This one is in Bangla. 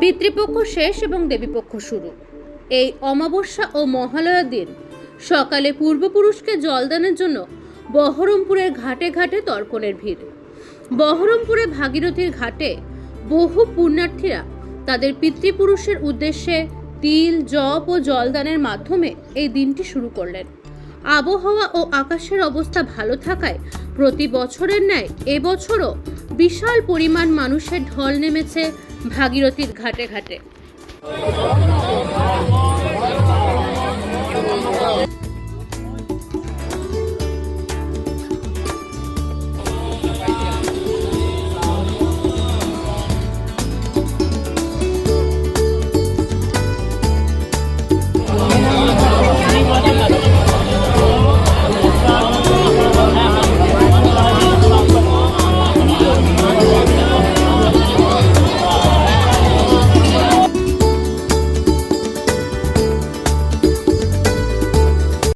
পিতৃপক্ষ শেষ এবং দেবীপক্ষ শুরু। এই অমাবস্যা ও মহালয়ার দিন সকালে পূর্বপুরুষকে জলদানের জন্য বহরমপুরের ঘাটে ঘাটে তর্পণের ভিড়। বহরমপুরে ভাগীরথীর ঘাটে বহু পুণ্যার্থীরা তাদের পিতৃপুরুষের উদ্দেশ্যে তিল, জপ ও জলদানের মাধ্যমে এই দিনটি শুরু করলেন। আবহাওয়া ও আকাশের অবস্থা ভালো থাকায় প্রতি বছরের ন্যায় এবছরও বিশাল পরিমাণ মানুষের ঢল নেমেছে ভাগীরথীর ঘাটে ঘাটে।